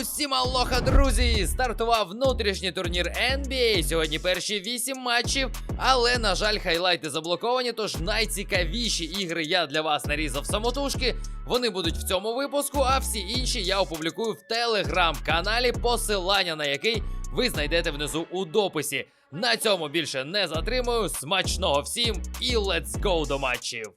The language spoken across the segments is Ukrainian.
Усім алоха, друзі! Стартував внутрішній турнір NBA. Сьогодні перші 8 матчів, але, на жаль, хайлайти заблоковані, тож найцікавіші ігри я для вас нарізав самотужки. Вони будуть в цьому випуску, а всі інші я опублікую в телеграм-каналі, посилання на який ви знайдете внизу у дописі. На цьому більше не затримую. Смачного всім і let's go до матчів!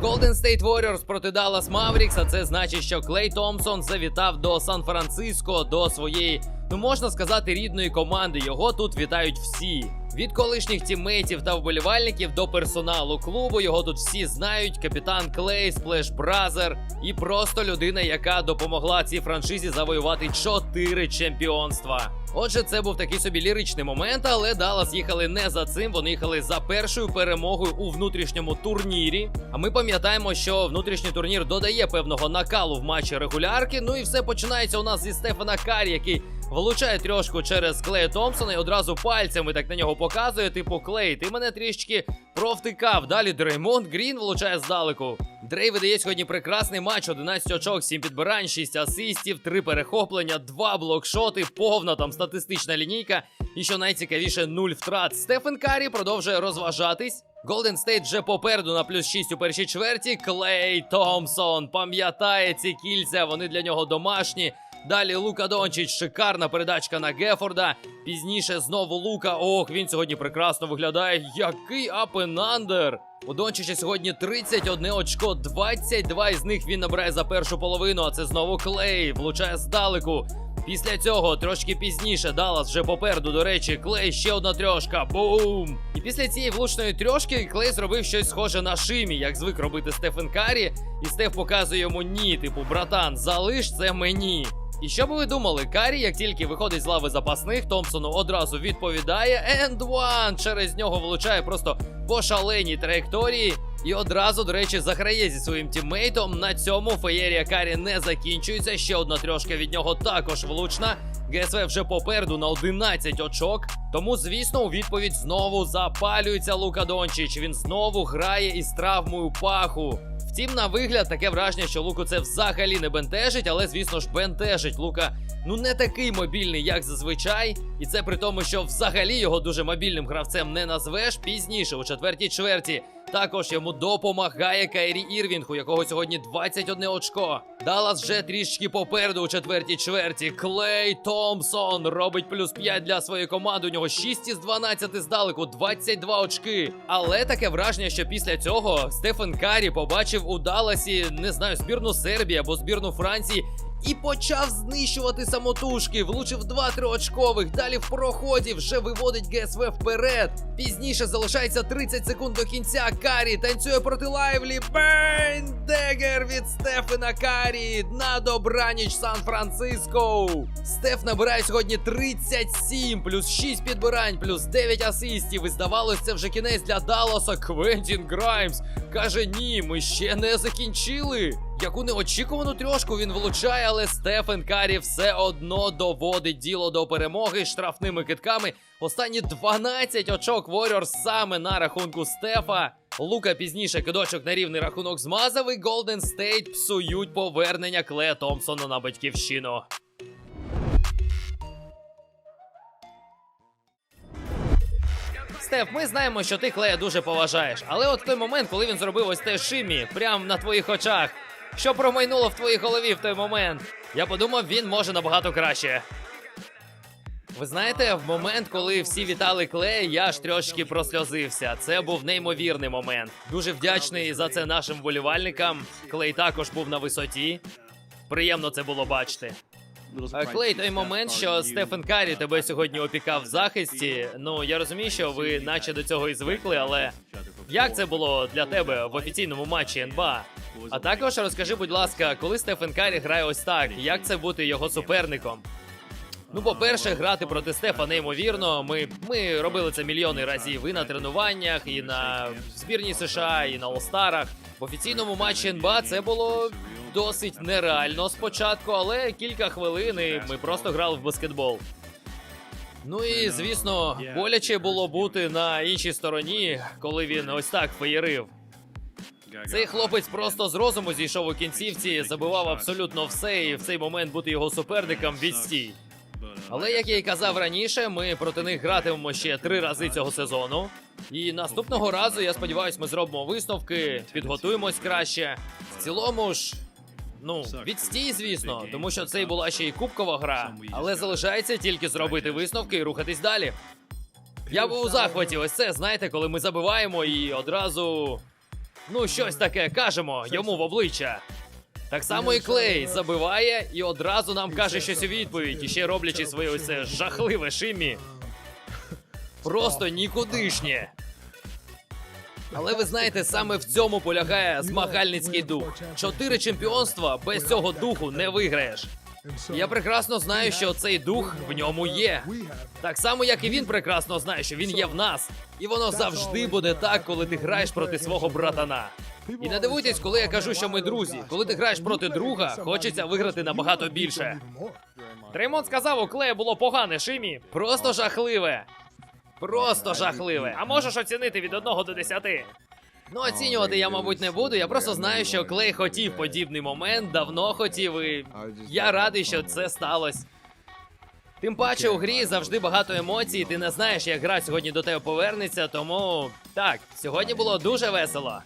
Golden State Warriors проти Dallas Mavericks, а це значить, що Клей Томпсон завітав до Сан-Франциско до своєї, ну можна сказати, рідної команди. Його тут вітають всі. Від колишніх тіммейтів та вболівальників до персоналу клубу його тут всі знають. Капітан Клей, Сплеш Бразер і просто людина, яка допомогла цій франшизі завоювати чотири чемпіонства. Отже, це був такий собі ліричний момент, але Даллас їхали не за цим. Вони їхали за першою перемогою у внутрішньому турнірі. А ми пам'ятаємо, що внутрішній турнір додає певного накалу в матчі регулярки. Ну і все починається у нас зі Стефана Карі, який влучає трьошку через Клея Томпсона і одразу пальцями так на нього показує. Типу, Клей, ти мене трішечки провтикав. Далі Дреймонд Грін влучає здалеку. Дрей видає сьогодні прекрасний матч: 11 очок, 7 підбирань, 6 асистів, 3 перехоплення, 2 блокшоти, повна там статистична лінійка. І що найцікавіше, 0 втрат. Стефен Карі продовжує розважатись. Голден Стейт вже попереду на плюс 6 у першій чверті. Клей Томпсон пам'ятає ці кільця, вони для нього домашні. Далі Лука Дончич, шикарна передачка на Гефорда. Пізніше знову Лука. Ох, він сьогодні прекрасно виглядає. Який апенандер! У Дончича сьогодні 31 очко, 22 із них він набирає за першу половину. А це знову Клей, влучає здалеку. Після цього трошки пізніше Даллас вже попереду. До речі, Клей ще одна трьошка. Бум! І після цієї влучної трьошки Клей зробив щось схоже на шимі, як звик робити Стефен Карі. І Стеф показує йому ні, типу, братан, залиш це мені. І що би ви думали, Карі, як тільки виходить з лави запасних, Томпсону одразу відповідає End one! Через нього влучає просто по шаленій траєкторії. І одразу, до речі, заграє зі своїм тіммейтом. На цьому феєрія Карі не закінчується. Ще одна трьошка від нього також влучна. ГСВ вже попереду на 11 очок. Тому, звісно, у відповідь знову запалюється Лука Дончич. Він знову грає із травмою паху. Втім, на вигляд таке враження, що Луку це взагалі не бентежить, але звісно ж бентежить. Лука ну не такий мобільний, як зазвичай. І це при тому, що взагалі його дуже мобільним гравцем не назвеш. Пізніше, у четвертій чверті, також йому допомагає Кайрі Ірвінг, у якого сьогодні 21 очко. Даллас вже трішки попереду у четвертій чверті. Клей Томпсон робить плюс 5 для своєї команди. У нього 6 із 12 здалеку, 22 очки. Але таке враження, що після цього Стефен Карі побачив у Далласі, не знаю, збірну Сербії або збірну Франції. І почав знищувати самотужки, влучив два триочкових. Далі в проході вже виводить ГСВ вперед. Пізніше залишається 30 секунд до кінця. Карі танцює проти лайвлі. Бейн Дегер від Стефена Карі на добраніч Сан-Франциско. Стеф набирає сьогодні 37, плюс 6 підбирань, плюс 9 асистів. І здавалось, це вже кінець для Далласа. Квентін Граймс каже: ні, ми ще не закінчили. Яку неочікувану трьошку він влучає, але Стефен Карі все одно доводить діло до перемоги штрафними китками. Останні 12 очок Warriors саме на рахунку Стефа. Лука пізніше кидочок на рівний рахунок змазав, і Golden State псують повернення Клея Томпсона на батьківщину. Стеф, ми знаємо, що ти Клея дуже поважаєш. Але от той момент, коли він зробив ось те шимі, прямо на твоїх очах, що промайнуло в твоїй голові в той момент, я подумав, він може набагато краще. Ви знаєте, в момент, коли всі вітали Клея, я ж трошки просльозився. Це був неймовірний момент. Дуже вдячний за це нашим вболівальникам. Клей також був на висоті. Приємно це було бачити. Клей, той момент, що Стефен Карі тебе сьогодні опікав в захисті. Ну я розумію, що ви наче до цього і звикли, але як це було для тебе в офіційному матчі НБА? А також розкажи, будь ласка, коли Стефен Карі грає ось так, як це бути його суперником? Ну, по-перше, грати проти Стефа неймовірно. Ми, ми робили це мільйони разів і на тренуваннях, і на збірній США, і на All-Старах. В офіційному матчі НБА це було досить нереально спочатку, але кілька хвилин і ми просто грали в баскетбол. Ну і звісно, боляче було бути на іншій стороні, коли він ось так феєрив. Цей хлопець просто з розуму зійшов у кінцівці, забивав абсолютно все, і в цей момент бути його суперником відстій. Але як я і казав раніше, ми проти них гратимемо ще три рази цього сезону. І наступного разу, я сподіваюся, ми зробимо висновки, підготуємось краще. В цілому ж. Ну, відстій, звісно, тому що це була ще й кубкова гра, але залишається тільки зробити висновки і рухатись далі. Я був у захваті, ось це, знаєте, коли ми забиваємо і одразу. Ну, щось таке кажемо йому в обличчя. Так само і Клей забиває і одразу нам каже щось у відповідь, і ще роблячи своє ось це жахливе шимі. Просто нікудишнє. Але ви знаєте, саме в цьому полягає змагальницький дух. Чотири чемпіонства без цього духу не виграєш. Я прекрасно знаю, що цей дух в ньому є. Так само, як і він прекрасно знає, що він є в нас. І воно завжди буде так, коли ти граєш проти свого братана. І не дивуйтесь, коли я кажу, що ми друзі. Коли ти граєш проти друга, хочеться виграти набагато більше. Дреймон сказав, у Клея було погане шимі. Просто жахливе. Просто жахливе. А можеш оцінити від 1 до 10? Ну, оцінювати я, мабуть, не буду. Я просто знаю, що Клей хотів подібний момент, давно хотів, і я радий, що це сталося. Тим паче у грі завжди багато емоцій, ти не знаєш, як гра сьогодні до тебе повернеться, тому так, сьогодні було дуже весело.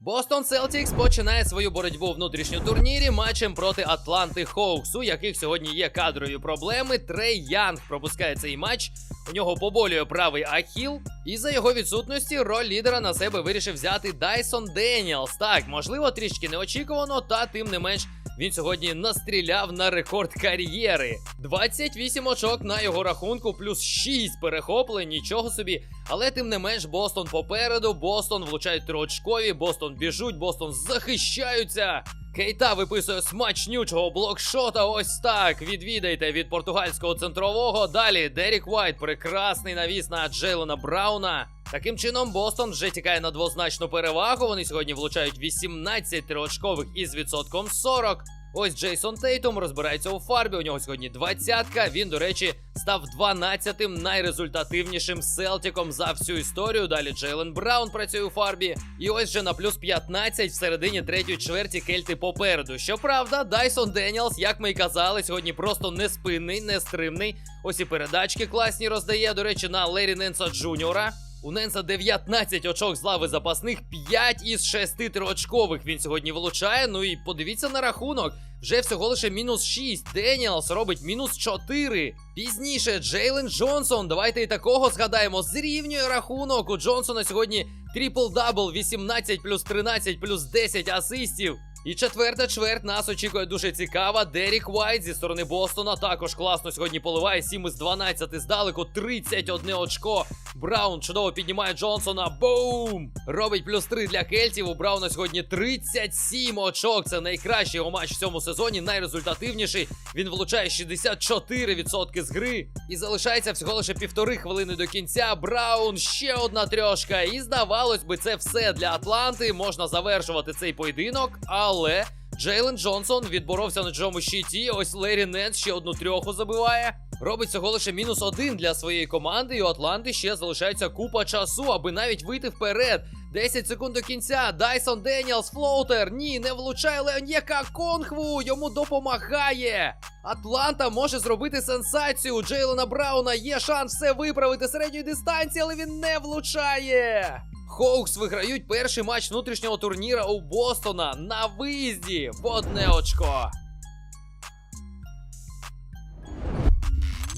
Бостон Селтікс починає свою боротьбу у внутрішньому турнірі матчем проти Атланти Хоукс, у яких сьогодні є кадрові проблеми. Трей Янг пропускає цей матч. У нього поболює правий ахіл, і за його відсутності роль лідера на себе вирішив взяти Дайсон Деніелс. Так, можливо, трішки неочікувано, та тим не менш він сьогодні настріляв на рекорд кар'єри. 28 очок на його рахунку, плюс 6 перехоплень, нічого собі. Але тим не менш, Бостон попереду, Бостон влучають триочкові, Бостон біжуть, Бостон захищаються. Кейта виписує смачнючого блокшота. Ось так. Відвідайте від португальського центрового. Далі Дерік Вайт, прекрасний навіс на Джейлона Брауна. Таким чином, Бостон вже тікає на двозначну перевагу. Вони сьогодні влучають 18 триочкових із відсотком 40. Ось Джейсон Тейтум розбирається у фарбі. У нього сьогодні двадцятка. Він, до речі, став 12-тим найрезультативнішим селтіком за всю історію. Далі Джейлен Браун працює у фарбі. І ось вже на плюс 15 в середині третьої чверті кельти попереду. Щоправда, Дайсон Деніелс, як ми й казали, сьогодні просто неспинний, нестримний. Ось і передачки класні роздає. До речі, на Лері Ненса Джуніора. У Ненса 19 очок з лави запасних, 5 із 6 триочкових він сьогодні вилучає. Ну і подивіться на рахунок. Вже всього лише мінус 6. Деніелс робить мінус 4. Пізніше Джейлен Джонсон. Давайте і такого згадаємо. Зрівнює рахунок. У Джонсона сьогодні трипл-дабл, 18 плюс 13 плюс 10 асистів. І четверта чверть нас очікує дуже цікава. Дерік Вайт зі сторони Бостона також класно сьогодні поливає 7 із 12 здалеку, 31 очко. Браун чудово піднімає Джонсона. Бум! Робить плюс 3 для кельтів. У Брауна сьогодні 37 очок. Це найкращий його матч в цьому сезоні, найрезультативніший. Він влучає 64% з гри. І залишається всього лише півтори хвилини до кінця. Браун ще одна трьошка. І здавалось би, це все для Атланти. Можна завершувати цей поєдинок, але. Джейлен Джонсон відборовся на джому щиті. Ось Лері Ненс ще одну трьоху забиває. Робить цього лише мінус один для своєї команди. І у Атланти ще залишається купа часу, аби навіть вийти вперед. 10 секунд до кінця. Дайсон Деніелс, флоутер. Ні, не влучає Леонєка Конхву. Йому допомагає. Атланта може зробити сенсацію. У Джейлена Брауна є шанс все виправити середньої дистанції, але він не влучає. Хоукс виграють перший матч внутрішнього турніра у Бостона на виїзді в одне очко.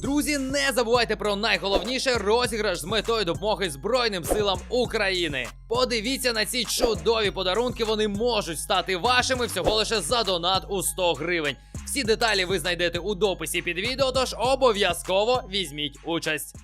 Друзі, не забувайте про найголовніше розіграш з метою допомоги Збройним силам України. Подивіться на ці чудові подарунки. Вони можуть стати вашими всього лише за донат у 100 гривень. Всі деталі ви знайдете у дописі під відео, тож обов'язково візьміть участь.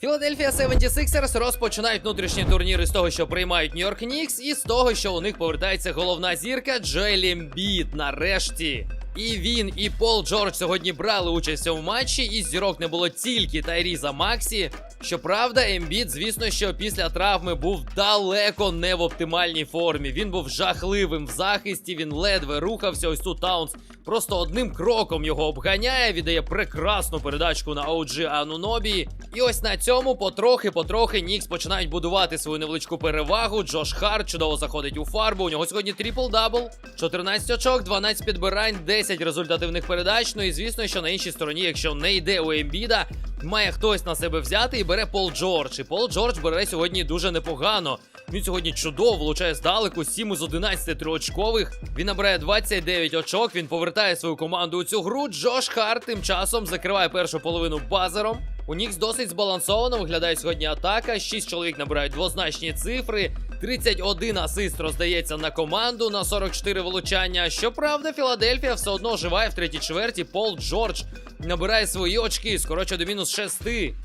Філадельфія 76ers розпочинають внутрішні турніри з того, що приймають Нью-Йорк Нікс, і з того, що у них повертається головна зірка Джоель Ембіт нарешті. І він, і Пол Джордж сьогодні брали участь у матчі, і зірок не було тільки Тайріза Максі. Щоправда, Ембіт, звісно, що після травми був далеко не в оптимальній формі. Він був жахливим в захисті, він ледве рухався. Ось тут Таунс просто одним кроком його обганяє, віддає прекрасну передачку на OG Анунобі. І ось на цьому потрохи-потрохи Нікс починають будувати свою невеличку перевагу. Джош Харт чудово заходить у фарбу. У нього сьогодні трипл-дабл. 14 очок, 12 підбирань, 10 результативних передач. Ну і звісно, що на іншій стороні, якщо не йде у Ембіда, має хтось на себе взяти і бере Пол Джордж. І Пол Джордж бере сьогодні дуже непогано. Він сьогодні чудово влучає здалеку 7 із 11 триочкових. Він набирає 29 очок. Він повертає свою команду у цю гру. Джош Харт тим часом закриває першу половину базером. У Нікс досить збалансовано виглядає сьогодні атака. 6 чоловік набирають двозначні цифри. 31 асист роздається на команду на 44 влучання. Щоправда, Філадельфія все одно живає в третій чверті. Пол Джордж набирає свої очки, скорочує до мінус 6.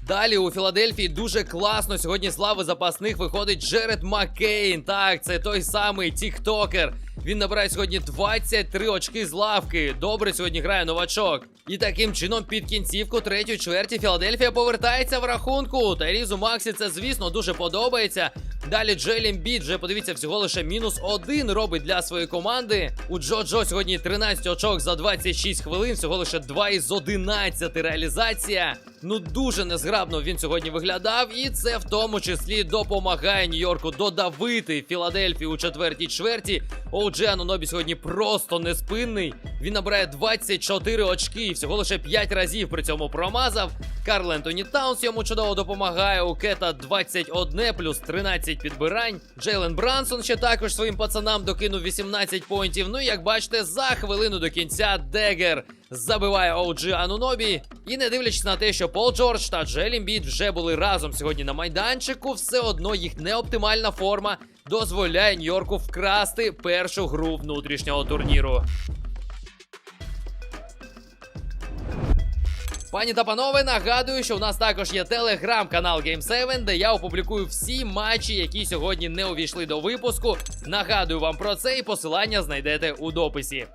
Далі у Філадельфії дуже класно. Сьогодні з лави запасних виходить Джеред Маккейн. Так, це той самий тіктокер. Він набирає сьогодні 23 очки з лавки. Добре сьогодні грає новачок. І таким чином, під кінцівку третьої чверті Філадельфія повертається в рахунку. Тайрізу Максі це, звісно, дуже подобається. Далі Джелім Біт вже подивіться всього лише мінус один робить для своєї команди. У Джо Джо сьогодні 13 очок за 26 хвилин, всього лише 2 із 11 реалізація. Ну дуже незграбно він сьогодні виглядав, і це в тому числі допомагає Нью-Йорку додавити Філадельфію у четвертій чверті. Оуджі Анонобі сьогодні просто неспинний. Він набирає 24 очки і всього лише 5 разів при цьому промазав. Карл Ентоні Таунс йому чудово допомагає. У Кета 21 плюс 13 підбирань. Джейлен Брансон ще також своїм пацанам докинув 18 поінтів. Ну і як бачите, за хвилину до кінця Дегер забиває OG Анунобі. І не дивлячись на те, що Пол Джордж та Джелі Ембіт вже були разом сьогодні на майданчику, все одно їх неоптимальна форма дозволяє Нью-Йорку вкрасти першу гру внутрішнього турніру. Пані та панове, нагадую, що у нас також є телеграм-канал Game7, де я опублікую всі матчі, які сьогодні не увійшли до випуску. Нагадую вам про це і посилання знайдете у дописі.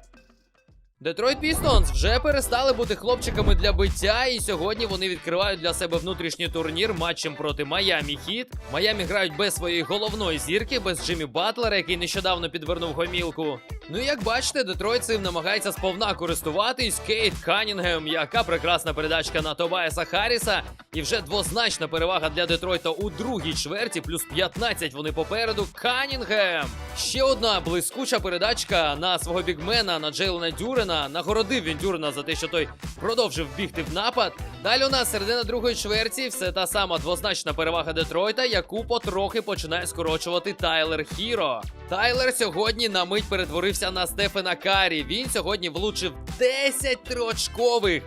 Детройт Пістонс вже перестали бути хлопчиками для биття, і сьогодні вони відкривають для себе внутрішній турнір матчем проти Майамі Хіт. Майамі грають без своєї головної зірки, без Джиммі Батлера, який нещодавно підвернув гомілку. Ну як бачите, Детройт цим намагається сповна користуватись. Кейт Канінгем, яка прекрасна передачка на Тобайаса Харріса. І вже двозначна перевага для Детройта у другій чверті, плюс 15 вони попереду. Канінгем. Ще одна блискуча передачка на свого бігмена на Джейлена Дюрена. Нагородив він Дюрена за те, що той продовжив бігти в напад. Далі у нас середина другої чверті, все та сама двозначна перевага Детройта, яку потрохи починає скорочувати Тайлер Хіро. Тайлер сьогодні на мить перетворився на Стефена Карі. Він сьогодні влучив 10 триочкових.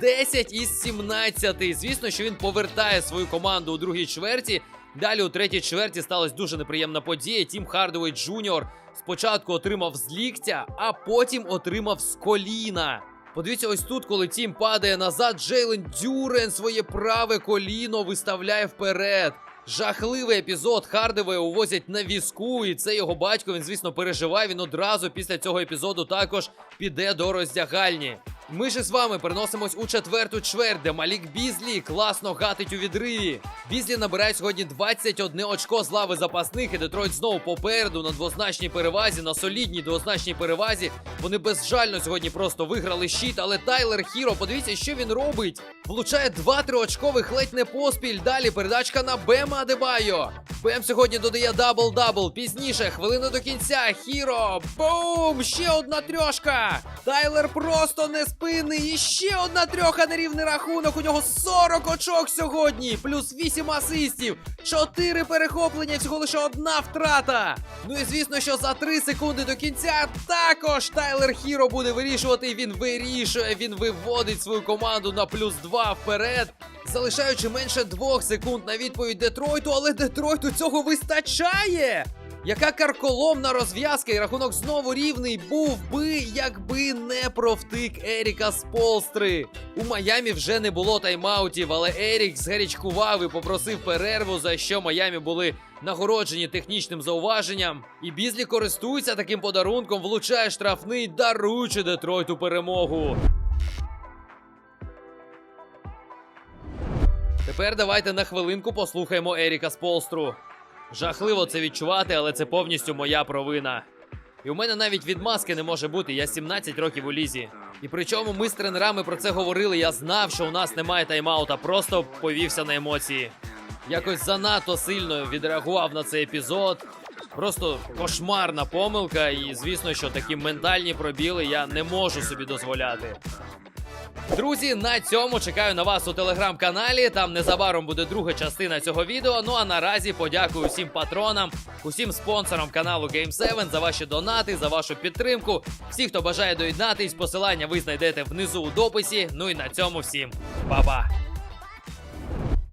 10 із 17. Звісно, що він повертає свою команду у другій чверті. Далі у третій чверті сталася дуже неприємна подія. Тім Хардовей Джуніор спочатку отримав з ліктя, а потім отримав з коліна. Подивіться, ось тут, коли Тім падає назад, Джейлен Дюрен своє праве коліно виставляє вперед. Жахливий епізод. Хардеве увозять на візку, і це його батько. Він, звісно, переживає. Він одразу після цього епізоду також піде до роздягальні. Ми ж з вами переносимось у четверту чверть, де Малік Бізлі класно гатить у відриві. Бізлі набирає сьогодні 21 очко з лави запасних, і Детройт знову попереду на двозначній перевазі, на солідній двозначній перевазі. Вони безжально сьогодні просто виграли щит, але Тайлер Хіро, подивіться, що він робить. Влучає 2-3 очкових ледь не поспіль. Далі передачка на Бема Адебайо. Бем сьогодні додає дабл-дабл. Пізніше, хвилина до кінця. Хіро. Бум! Ще одна трьошка. Тайлер просто не спинний. І ще одна трьоха на рівний рахунок. У нього 40 очок сьогодні. Плюс 8 асистів. 4 перехоплення, всього лише одна втрата. Ну і звісно, що за 3 секунди до кінця також Тайлер Хіро буде вирішувати. Він вирішує, він виводить свою команду на плюс 2 вперед. Залишаючи менше двох секунд на відповідь Детройту, але Детройту цього вистачає. Яка карколомна розв'язка, і рахунок знову рівний був би, якби не провтик Еріка з Полстри. У Майамі вже не було тайм-аутів, але Ерік згарячкував і попросив перерву, за що Майамі були нагороджені технічним зауваженням. І Бізлі користується таким подарунком, влучає штрафний, даруючи Детройту перемогу. Тепер давайте на хвилинку послухаємо Еріка Сполстру. Жахливо це відчувати, але це повністю моя провина. І у мене навіть відмазки не може бути, я 17 років у лізі. І причому ми з тренерами про це говорили. Я знав, що у нас немає тайм-аута, просто повівся на емоції. Якось занадто сильно відреагував на цей епізод. Просто кошмарна помилка, і звісно, що такі ментальні пробіли я не можу собі дозволяти. Друзі, на цьому чекаю на вас у телеграм-каналі. Там незабаром буде друга частина цього відео. Ну а наразі подякую всім патронам, усім спонсорам каналу Game7 за ваші донати, за вашу підтримку. Всі, хто бажає доєднатись, посилання ви знайдете внизу у дописі. Ну і на цьому всім па-па!